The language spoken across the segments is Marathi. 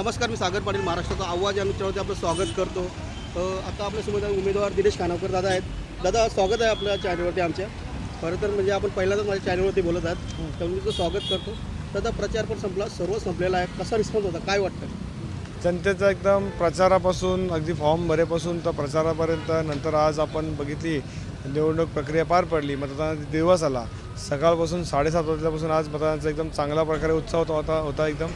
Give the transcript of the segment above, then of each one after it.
नमस्कार मी सागर पाटील महाराष्ट्राचा आवाज या चॅनलवरती आपलं स्वागत करतो. आता आपल्यासमोर उमेदवार दिनेश खानावकर दादा आहेत. दादा स्वागत आहे आपल्या चॅनलवरती आमच्या. खरं तर म्हणजे आपण पहिल्यांदाच माझ्या चॅनलवरती बोलत आहात. तर तुझं स्वागत करतो. दादा प्रचार पण संपला सर्व संपलेला आहे. कसा रिस्पॉन्स होता? काय वाटतं? जनतेचा एकदम प्रचारापासून अगदी फॉर्म भरेपासून तर प्रचारापर्यंत नंतर आज आपण बघितली निवडणूक प्रक्रिया पार पडली. मतदानाचा दिवस आला. सकाळपासून साडेसात वाजल्यापासून आज मतदानाचा एकदम चांगल्या प्रकारे उत्साह होता होता होता एकदम.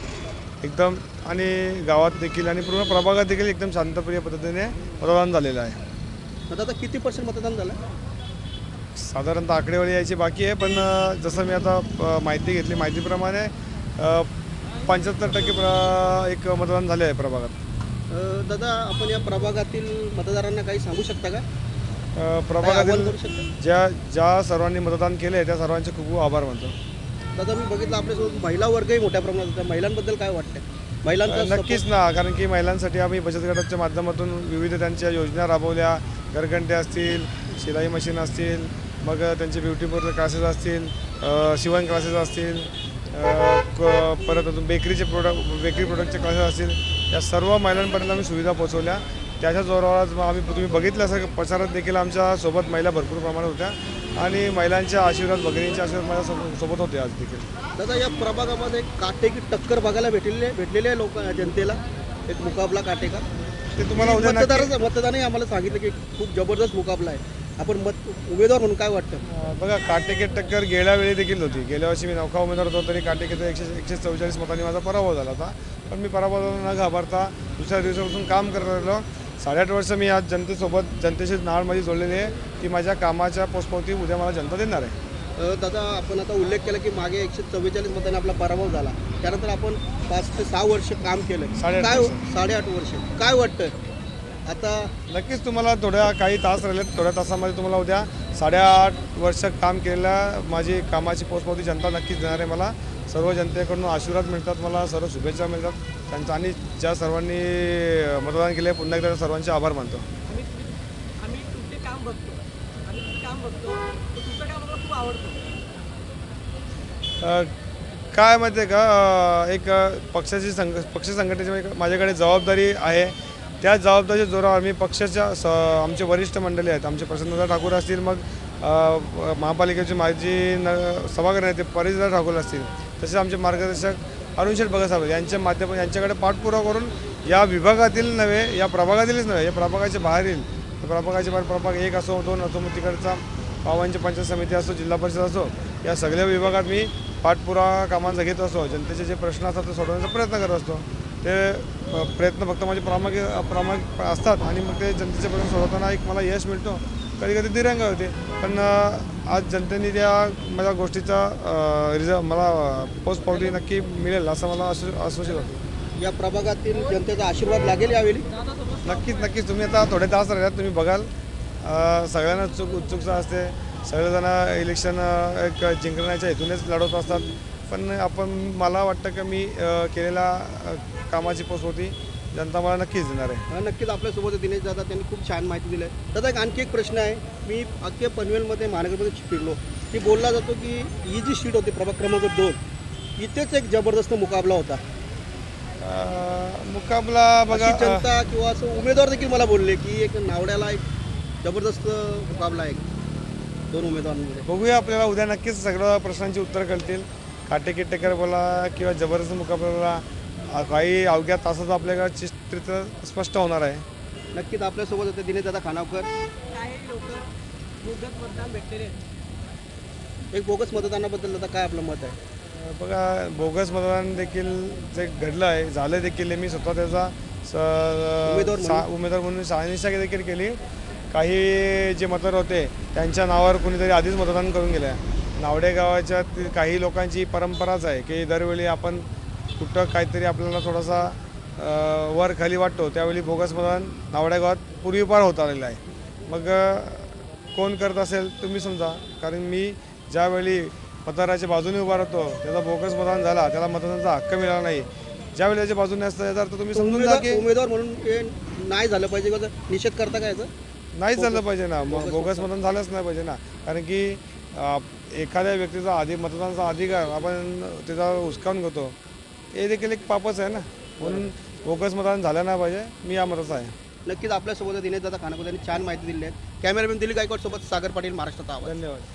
एकदम आणि गावात देखील आणि पूर्ण प्रभागात देखील एकदम शांतप्रिय पद्धतीने मतदान झालेलं आहे. दादा किती पर्सेंट मतदान झालं? साधारणतः आकडेवारी यायची बाकी आहे पण अ, जसं मी आता अ, माहिती घेतली माहितीप्रमाणे पंच्याहत्तर टक्के प्र- एक मतदान झाले आहे प्रभागात. अ, दादा आपण या प्रभागातील मतदारांना काही सांगू शकता का? अ, काय आवाहन प्रभागातील करू शकता? ज्या ज्या सर्वांनी मतदान केले आहे त्या सर्वांचे खूप खूप आभार मानतो. दादा मी बघितलं आपल्यासोबत महिला वर्गही मोठ्या प्रमाणात होता महिलांबद्दल काय वाटतं महिलांचा नक्कीच ना कारण की महिलांसाठी आम्ही बचत गटाच्या माध्यमातून विविध त्यांच्या योजना राबवल्या. घरघंटे असतील शिलाई मशीन असतील मग त्यांचे ब्युटी पार्लर क्लासेस असतील शिवण क्लासेस असतील परत अजून बेकरीचे प्रोडक्ट बेकरी प्रोडक्टचे क्लासेस असतील. या सर्व महिलांपर्यंत आम्ही सुविधा पोहोचवल्या. त्याच्या जोरावर आज आम्ही तुम्ही बघितलं असं प्रचारात देखील आमच्यासोबत महिला भरपूर प्रमाणात होत्या. आणि महिलांच्या आशीर्वाद भगिनींचे आशीर्वाद माझ्या सोबत- सोबत होते आज देखील. दादा या प्रभागामध्ये काटेकी टक्कर बघायला भेटलेली भेटलेली आहे लोक जनतेला? एक मुकाबला काटेका? ते तुम्हाला उद्या नक्की- मतदानही आम्हाला सांगितलं की खूप जबरदस्त मुकाबला आहे. आपण मत उमेदवार म्हणून काय वाटतं? अं, बघा काटेके टक्कर गेल्या वेळी देखील होती. गेल्या वर्षी मी नौका उमेदवार होतो तरी काटेकेचा एकशे एकशे चव्वेचाळीस मतांनी माझा पराभव झाला होता. पण मी पराभवाला न घाबरता दुसऱ्या दिवसापासून काम करत राहिलो. साडेआठ वर्ष मी आज जनतेसोबत जनतेशी नाळ माझी जोडलेली आहे. ती माझ्या कामाच्या पोचपावती उद्या मला जनता देणार आहे. दादा आपण आता उल्लेख केला की मागे एकशे चव्वेचाळीस मतांनी आपला पराभव झाला. त्यानंतर आपण पाच ते सहा वर्ष काम केलं. साडेआठ काय वर्ष. साडेआठ वर्ष. काय वाटतं आता नक्कीच तुम्हाला थोड्या काही तास राहिलेत थोड्या तासामध्ये तुम्हाला उद्या साडेआठ वर्ष काम केलेल्या माझी कामाची पोचपावती जनता नक्कीच देणार आहे मला. सर्व जनतेकडून आशीर्वाद मिळतात मला सर्व शुभेच्छा मिळतात. त्यांचा आणि ज्या सर्वांनी मतदान केले पुन्हा एकदा सर्वांचे आभार मानतो. आम्ही आम्ही तुमचे काम बघतो. आम्ही तुमचे काम बघतो. तर तुमचं काम आम्हाला खूप आवडतं. अ, काय माहिती आहे का? एक पक्षाची संघ पक्ष संघटनेची माझ्याकडे जबाबदारी आहे. त्या जबाबदारीच्या जोरावर मी पक्षाच्या स आमचे वरिष्ठ मंडळी आहेत. आमचे प्रसन्नदा ठाकूर असतील मग महापालिकेचे माजी न सभागृह नेते परिसदा ठाकूर असतील. तसेच आमचे मार्गदर्शक अरुण शेठ भगतसाहेब यांच्या माध्यम यांच्याकडे पाठपुरावा करून या विभागातील नव्हे या प्रभागातीलच नव्हे या प्रभागाच्या बाहेरील प्रभागाच्या बाहेर प्रभाग एक असो दोन असो मग तिकडचा पावांची पंचायत समिती असो जिल्हा परिषद असो या सगळ्या विभागात मी पाठपुरावा कामांचा घेत असतो. जनतेचे जे प्रश्न असतात ते सोडवण्याचा प्रयत्न करत असतो. ते प्रयत्न फक्त माझे प्रामाणिक प्रामाणिक असतात आणि मग ते जनतेचे प्रश्न सोडवताना एक मला यश मिळतो. कधी कधी दिरंग होते. पण आज जनतेने त्या माझ्या गोष्टीचा रिझल्ट मला पोस्ट पावती नक्की मिळेल असं मला आश्व आश्वासित होतं. या प्रभागातील जनतेचा आशीर्वाद लागेल यावेळी? नक्कीच नक्कीच. तुम्ही आता थोडे तास राहिल्यात तुम्ही बघाल. सगळ्यांना उत्सुक उत्सुकता असते. सगळेजण इलेक्शन एक जिंकण्याच्या हेतूनेच लढवत असतात. पण आपण मला वाटतं की मी केलेल्या कामाची पोचवती जनता मला नक्कीच देणार आहे. हा, नक्कीच आपल्यासोबत दिनेश दादा त्यांनी खूप छान माहिती दिली. आहे दादा एक आणखी एक प्रश्न आहे. मी अख्खे पनवेलमध्ये महानगरमध्ये फिरलो. की बोलला जातो की ही जी सीट होती प्रभाग क्रमांक दोन इथेच एक जबरदस्त मुकाबला होता. अ, मुकाबला बघा अशी अ, जनता किंवा असं उमेदवार देखील मला बोलले की एक नावड्याला एक जबरदस्त मुकाबला आहे. दोन उमेदवारांमध्ये. बघूया आपल्याला उद्या नक्कीच सगळं प्रश्नांची उत्तरं कळतील. काटेकी टेकर बोला किंवा जबरदस्त मुकाबला बोला. काही अवघ्या तासात आपल्याकडे चित्र स्पष्ट होणार आहे. नक्कीच आपल्यासोबत होते दिनेश दादा खानावकर. एक बोगस मतदानाबद्दल आता काय आपलं मत आहे? बघा बोगस मतदान देखील जे घडलं आहे झालं देखील आहे. मी स्वतः त्याचा उमेदवार स- सा- उमेदवार म्हणून शहानिशा देखील केली. काही जे मतदार होते त्यांच्या नावावर कुणीतरी आधीच मतदान करून गेलं आहे नावडे गावाच्या ती- काही लोकांची परंपराच आहे की दरवेळी आपण कुठं काहीतरी आपल्याला थोडासा वर खाली वाटतो. त्यावेळी बोगस मतदान नावड्या गावात पूर्वीपार होत आलेलं आहे. मग कोण करत असेल तुम्ही समजा. कारण मी ज्यावेळी मतदाराच्या बाजूने उभा राहतो त्याचा बोगस मतदान झाला त्याला मतदानाचा हक्क मिळाला नाही. ज्यावेळी त्याच्या बाजूने असतं याचा अर्थ तुम्ही समजून जा की उमेदवार म्हणून नाही झालं पाहिजे किंवा निषेध करता काय नाहीच झालं पाहिजे ना. मग बोगस मतदान झालंच नाही पाहिजे ना. कारण की एखाद्या व्यक्तीचा आधी मतदानाचा अधिकार आपण त्याचा हुसकावून घेतो. हे देखील एक पापच आहे ना. म्हणून बोगस मतदान झालं नाही पाहिजे. मी या मताचा आहे. नक्कीच आपल्यासोबत दिनेश दादा खानापूर यांनी छान माहिती दिली आहे कॅमेरामॅन दिलीप गायकवाड सोबत सागर पाटील महाराष्ट्राचा आवाज. धन्यवाद.